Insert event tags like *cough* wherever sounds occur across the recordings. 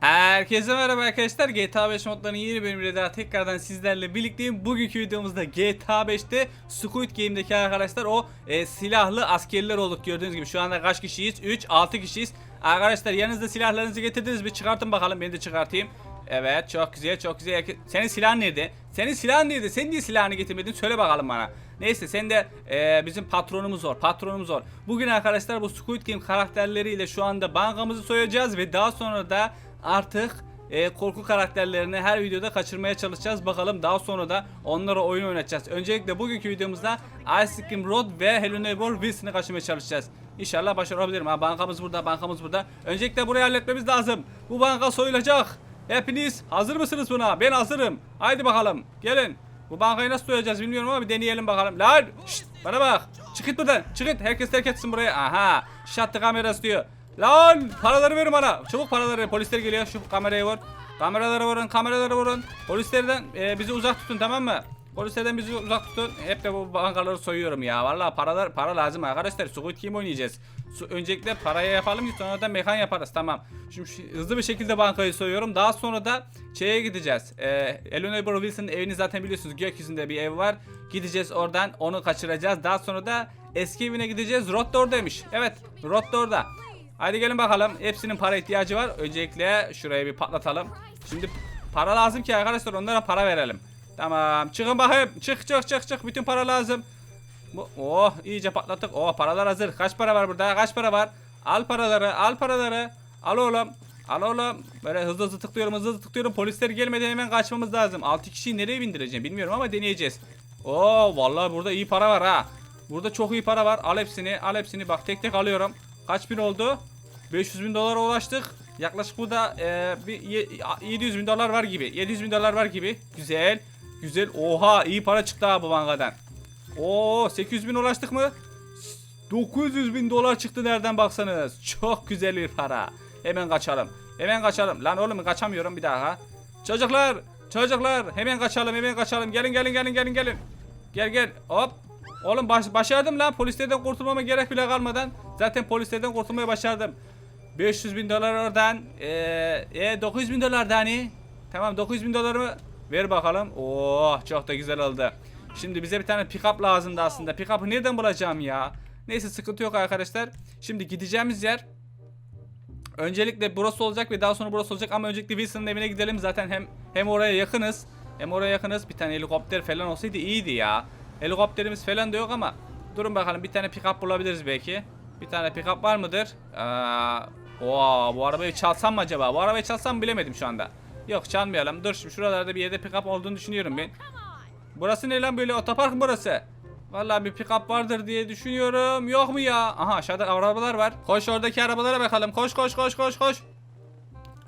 Herkese merhaba arkadaşlar. GTA 5 modlarının yeni bölümüyle daha tekrardan sizlerle birlikteyim. Bugünkü videomuzda GTA 5'te Squid Game'deki arkadaşlar o e, silahlı askerler olduk gördüğünüz gibi. Şu anda kaç kişiyiz? 3, 6 kişiyiz. Arkadaşlar yanınızda silahlarınızı getirdiniz mi? Çıkartın bakalım beni de çıkartayım. Evet çok güzel çok güzel. Senin silahın nerede? Senin silahın nerede? Sen niye silahını getirmedin? Söyle bakalım bana. Neyse sen de e, bizim patronumuz var. Patronumuz var. Bugün arkadaşlar bu Squid Game karakterleriyle şu anda bankamızı soyacağız ve daha sonra da artık e, korku karakterlerini her videoda kaçırmaya çalışacağız. Bakalım daha sonra da onlara oyun oynatacağız. Öncelikle bugünkü videomuzda Ice Cream Road ve Hello Neighbor Wilson'ı kaçırmaya çalışacağız. İnşallah başarabilirim. Ha, bankamız burada, bankamız burada. Öncelikle burayı halletmemiz lazım. Bu banka soyulacak. Hepiniz hazır mısınız buna? Ben hazırım. Haydi bakalım. Gelin. Bu bankayı nasıl soyacağız bilmiyorum ama bir deneyelim bakalım. Lan! Şşt, bana bak. Çık git buradan. Çık git. Herkes terk etsin burayı. Aha. Şattı kamerası diyor. Lan! Paraları verin bana. Çabuk paraları. Polisler geliyor. Şu kamerayı vur. Kameraları vurun. Kameraları vurun. Polislerden e, bizi uzak tutun tamam mı? Polislerden bizi uzak tutun. Hep de bu bankaları soyuyorum ya. Vallahi paralar para lazım arkadaşlar. Squid Game oynayacağız. Su, öncelikle paraya yapalım ki sonra da mekan yaparız. Tamam. Şimdi hızlı bir şekilde bankayı soyuyorum. Daha sonra da şeye gideceğiz. Ee, Eleanor Wilson'ın evini zaten biliyorsunuz. Gökyüzünde bir ev var. Gideceğiz oradan. Onu kaçıracağız. Daha sonra da eski evine gideceğiz. Rod da oradaymış. Evet. Rod da orada. Haydi gelin bakalım. Hepsinin para ihtiyacı var. Öncelikle şurayı bir patlatalım. Şimdi para lazım ki arkadaşlar onlara para verelim. Tamam. Çıkın bakayım. Çık çık çık çık. Bütün para lazım. Bu, oh iyice patlattık. Oh paralar hazır. Kaç para var burada? Kaç para var? Al paraları, al paraları. Al oğlum. Al oğlum. Böyle hızlı hızlı tıklıyorum, hızlı hızlı tıklıyorum. Polisler gelmeden hemen kaçmamız lazım. 6 kişiyi nereye bindireceğim bilmiyorum ama deneyeceğiz. Oo vallahi burada iyi para var ha. Burada çok iyi para var. Al hepsini, al hepsini. Bak tek tek alıyorum. Kaç bin oldu? 500 bin dolara ulaştık. Yaklaşık burada e, bir ye- 700 bin dolar var gibi. 700 bin dolar var gibi. Güzel. Güzel. Oha iyi para çıktı ha bu bankadan. Oo 800 bin ulaştık mı? 900 bin dolar çıktı nereden baksanız. Çok güzel bir para. Hemen kaçalım. Hemen kaçalım. Lan oğlum kaçamıyorum bir daha. Çocuklar. Çocuklar. Hemen kaçalım hemen kaçalım. Gelin gelin gelin gelin gelin. Gel gel. Hop. Oğlum baş, başardım lan. Polislerden kurtulmama gerek bile kalmadan. Zaten polislerden kurtulmayı başardım. 500 bin dolar oradan. Eee e, 900 bin dolar da. Tamam 900 bin dolarımı ver bakalım. Oo çok da güzel oldu. Şimdi bize bir tane pick-up lazımdı aslında. Pick-up'ı nereden bulacağım ya? Neyse sıkıntı yok arkadaşlar. Şimdi gideceğimiz yer öncelikle burası olacak ve daha sonra burası olacak ama öncelikle Wilson'ın evine gidelim. Zaten hem hem oraya yakınız. Hem oraya yakınız. Bir tane helikopter falan olsaydı iyiydi ya. Helikopterimiz falan da yok ama durun bakalım bir tane pick-up bulabiliriz belki. Bir tane pick-up var mıdır? Aa, oo, bu arabayı çalsam mı acaba? Bu arabayı çalsam bilemedim şu anda. Yok çalmayalım. Dur şimdi şuralarda bir yerde pick-up olduğunu düşünüyorum ben. Burası ne lan böyle otopark mı burası? Vallahi bir pick-up vardır diye düşünüyorum. Yok mu ya? Aha aşağıda arabalar var. Koş oradaki arabalara bakalım. Koş koş koş koş koş.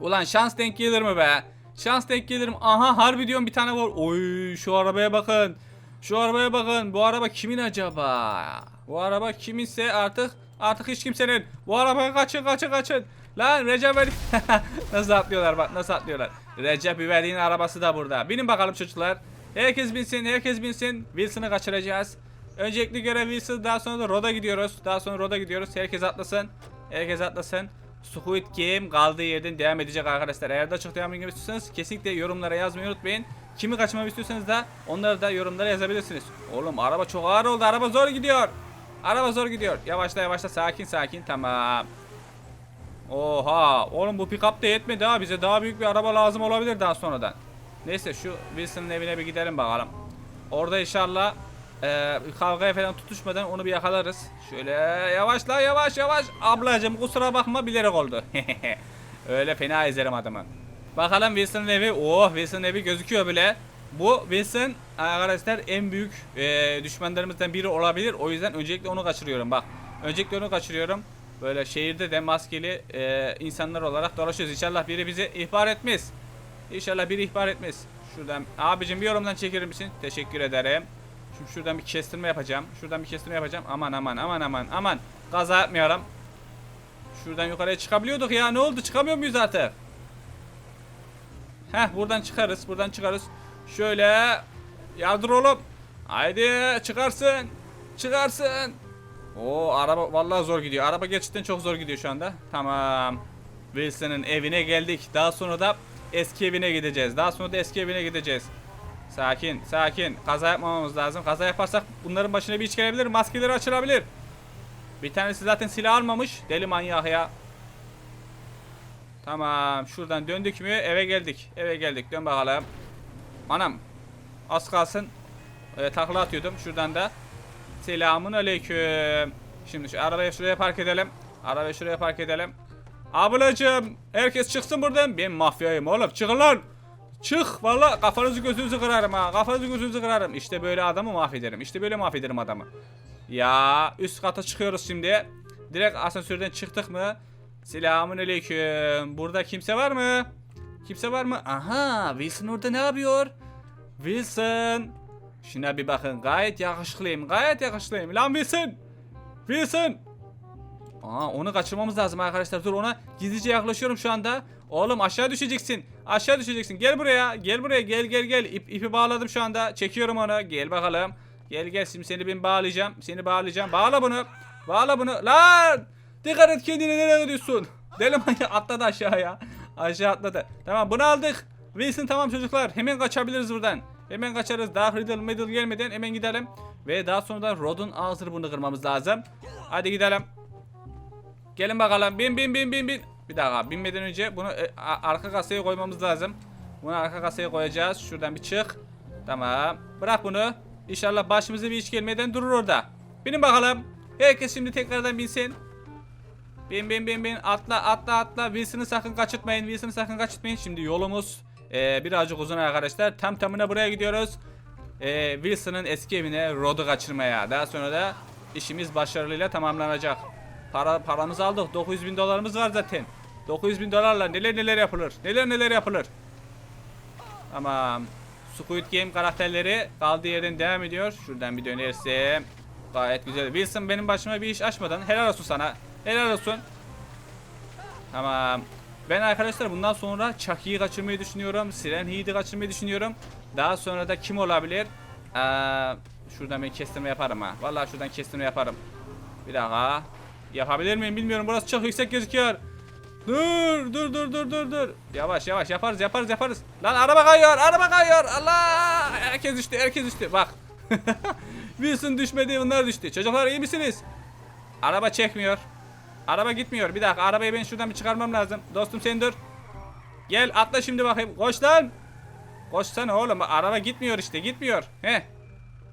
Ulan şans denk gelir mi be? Şans denk gelir mi? Aha harbi diyorum bir tane var. Oy şu arabaya bakın. Şu arabaya bakın. Bu araba kimin acaba? Bu araba kiminse artık artık hiç kimsenin. Bu arabaya kaçın kaçın kaçın. Lan Recep İvedik. *laughs* nasıl atlıyorlar bak nasıl atlıyorlar. Recep İvedik'in arabası da burada. Binin bakalım çocuklar. Herkes binsin herkes binsin. Wilson'ı kaçıracağız. Öncelikli görev Wilson daha sonra da Roda gidiyoruz. Daha sonra Roda gidiyoruz. Herkes atlasın. Herkes atlasın. Squid Game kaldığı yerden devam edecek arkadaşlar. Eğer daha çok devam etmek istiyorsanız kesinlikle yorumlara yazmayı unutmayın. Kimi kaçırmamı istiyorsanız da onları da yorumlara yazabilirsiniz. Oğlum araba çok ağır oldu. Araba zor gidiyor. Araba zor gidiyor. Yavaşla yavaşla sakin sakin tamam. Oha oğlum bu pick-up da yetmedi ha bize daha büyük bir araba lazım olabilir daha sonradan. Neyse şu Wilson'ın evine bir gidelim bakalım. Orada inşallah e, kavgaya falan tutuşmadan onu bir yakalarız. Şöyle yavaşla yavaş yavaş. Ablacım kusura bakma bilerek oldu. *laughs* Öyle fena ezerim adamı. Bakalım Wilson'ın evi. Oh Wilson'ın evi gözüküyor bile. Bu Wilson arkadaşlar en büyük e, düşmanlarımızdan biri olabilir. O yüzden öncelikle onu kaçırıyorum bak. Öncelikle onu kaçırıyorum. Böyle şehirde de maskeli e, insanlar olarak dolaşıyoruz. İnşallah biri bizi ihbar etmez. İnşallah biri ihbar etmez. Şuradan abicim bir yorumdan çekilir misin? Teşekkür ederim. Şimdi şuradan bir kestirme yapacağım. Şuradan bir kestirme yapacağım. Aman aman aman aman aman. Kaza yapmayalım. Şuradan yukarıya çıkabiliyorduk ya. Ne oldu? Çıkamıyor muyuz artık? Heh buradan çıkarız. Buradan çıkarız. Şöyle yardır oğlum. Haydi çıkarsın. Çıkarsın. Oo araba vallahi zor gidiyor. Araba gerçekten çok zor gidiyor şu anda. Tamam. Wilson'ın evine geldik. Daha sonra da eski evine gideceğiz. Daha sonra da eski evine gideceğiz. Sakin, sakin. Kaza yapmamamız lazım. Kaza yaparsak bunların başına bir iş gelebilir. Maskeleri açılabilir. Bir tanesi zaten silah almamış. Deli manyak ya. Tamam. Şuradan döndük mü eve geldik. Eve geldik. Dön bakalım. Anam. Az kalsın. E, takla atıyordum. Şuradan da. Selamun aleyküm. Şimdi şu arabayı şuraya park edelim. Arabayı şuraya park edelim. Ablacım. Herkes çıksın buradan. Ben mafyayım oğlum. Çıkın lan. Çık. Valla kafanızı gözünüzü kırarım ha. Kafanızı gözünüzü kırarım. İşte böyle adamı mahvederim. İşte böyle mahvederim adamı. Ya üst kata çıkıyoruz şimdi. Direkt asansörden çıktık mı? Selamun aleyküm. Burada kimse var mı? Kimse var mı? Aha Wilson orada ne yapıyor? Wilson. Şuna bir bakın gayet yakışıklıyım. Gayet yakışıklıyım. Lan Wilson. Wilson. Aa onu kaçırmamız lazım arkadaşlar. Dur ona gizlice yaklaşıyorum şu anda. Oğlum aşağı düşeceksin. Aşağı düşeceksin. Gel buraya. Gel buraya. Gel gel gel. İp, ipi bağladım şu anda. Çekiyorum onu. Gel bakalım. Gel gel şimdi seni ben bağlayacağım. Seni bağlayacağım. Bağla bunu. Bağla bunu. Lan! Dikkat et kendine nereye gidiyorsun? Deli manyak atladı aşağıya. Aşağı atladı. Tamam bunu aldık. Wilson tamam çocuklar. Hemen kaçabiliriz buradan. Hemen kaçarız. Daha Riddle Middle gelmeden hemen gidelim. Ve daha sonra da Rod'un ağzını bunu kırmamız lazım. Hadi gidelim. Gelin bakalım. Bin bin bin bin bin. Bir dakika binmeden önce bunu e, arka kasaya koymamız lazım. Bunu arka kasaya koyacağız. Şuradan bir çık. Tamam. Bırak bunu. İnşallah başımıza bir iş gelmeden durur orada. Binin bakalım. Herkes şimdi tekrardan binsin. Bin bin bin bin atla atla atla Wilson'ı sakın kaçırtmayın Wilson'ı sakın kaçırtmayın Şimdi yolumuz e, birazcık uzun arkadaşlar Tam tamına buraya gidiyoruz e, Wilson'ın eski evine Rod'u kaçırmaya Daha sonra da işimiz başarılıyla tamamlanacak Para Paramızı aldık 900 bin dolarımız var zaten 900 bin dolarla neler neler yapılır Neler neler yapılır Tamam Squid Game karakterleri kaldığı yerden devam ediyor Şuradan bir dönersem Gayet güzel Wilson benim başıma bir iş açmadan helal olsun sana Helal olsun Tamam ben arkadaşlar bundan sonra Chucky'yi kaçırmayı düşünüyorum. Siren Heat'i kaçırmayı düşünüyorum. Daha sonra da kim olabilir? Ee, şuradan ben kestirme yaparım ha. Vallahi şuradan kestirme yaparım. Bir dakika. Yapabilir miyim bilmiyorum. Burası çok yüksek gözüküyor. Dur dur dur dur dur dur. Yavaş yavaş yaparız yaparız yaparız. Lan araba kayıyor araba kayıyor. Allah. Herkes düştü herkes düştü. Bak. *laughs* Wilson düşmedi bunlar düştü. Çocuklar iyi misiniz? Araba çekmiyor. Araba gitmiyor. Bir dakika arabayı ben şuradan bir çıkarmam lazım. Dostum sen dur. Gel atla şimdi bakayım. Koş lan. Koşsana oğlum. Araba gitmiyor işte gitmiyor. He.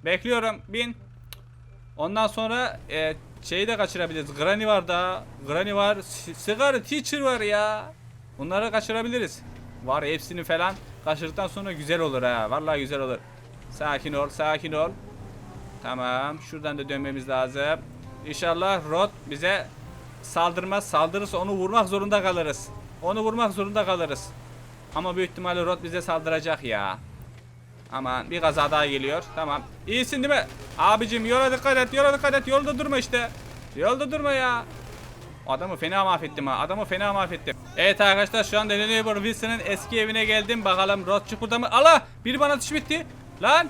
Bekliyorum. Bin. Ondan sonra e, şeyi de kaçırabiliriz. Granny var da. Granny var. Sigara teacher var ya. Bunları kaçırabiliriz. Var hepsini falan. Kaçırdıktan sonra güzel olur ha. Vallahi güzel olur. Sakin ol, sakin ol. Tamam. Şuradan da dönmemiz lazım. İnşallah Rod bize saldırmaz. Saldırırsa onu vurmak zorunda kalırız. Onu vurmak zorunda kalırız. Ama büyük ihtimalle Rod bize saldıracak ya. Aman bir kaza daha geliyor. Tamam. İyisin değil mi? Abicim yola dikkat et. Yola dikkat et. Yolda durma işte. Yolda durma ya. Adamı fena mahvettim ha. Adamı fena mahvettim. Evet arkadaşlar şu anda Neighbor Wilson'ın eski evine geldim. Bakalım Rodçuk burada mı? Allah! Biri bana ateş etti. Lan!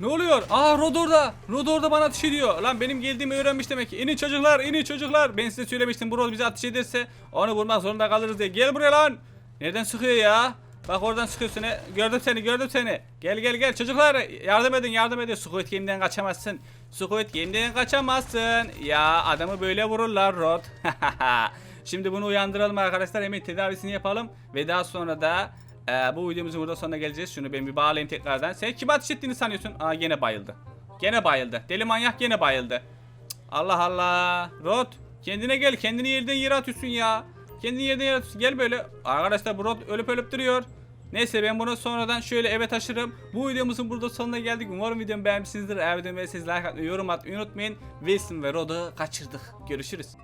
Ne oluyor? Aa Rod orada. Rod orada bana ateş ediyor. Lan benim geldiğimi öğrenmiş demek ki. İnin çocuklar, inin çocuklar. Ben size söylemiştim bu Rod bize ateş ederse onu vurmak zorunda kalırız diye. Gel buraya lan. Nereden sıkıyor ya? Bak oradan sıkıyorsun. he. Gördüm seni, gördüm seni. Gel gel gel çocuklar yardım edin, yardım edin. Squid Game'den kaçamazsın. Squid Game'den kaçamazsın. Ya adamı böyle vururlar Rod. *laughs* Şimdi bunu uyandıralım arkadaşlar. Hemen tedavisini yapalım ve daha sonra da ee, bu videomuzun burada sonuna geleceğiz. Şunu ben bir bağlayayım tekrardan. Sen kim ateş ettiğini sanıyorsun? Aa gene bayıldı. Gene bayıldı. Deli manyak gene bayıldı. Allah Allah. Rod kendine gel. Kendini yerden yere atıyorsun ya. Kendini yerden yere atıyorsun. Gel böyle. Arkadaşlar bu Rod ölüp ölüp duruyor. Neyse ben bunu sonradan şöyle eve taşırım. Bu videomuzun burada sonuna geldik. Umarım videomu beğenmişsinizdir. Eğer videomu beğendiyseniz like atmayı, yorum atmayı unutmayın. Wilson ve Rod'u kaçırdık. Görüşürüz.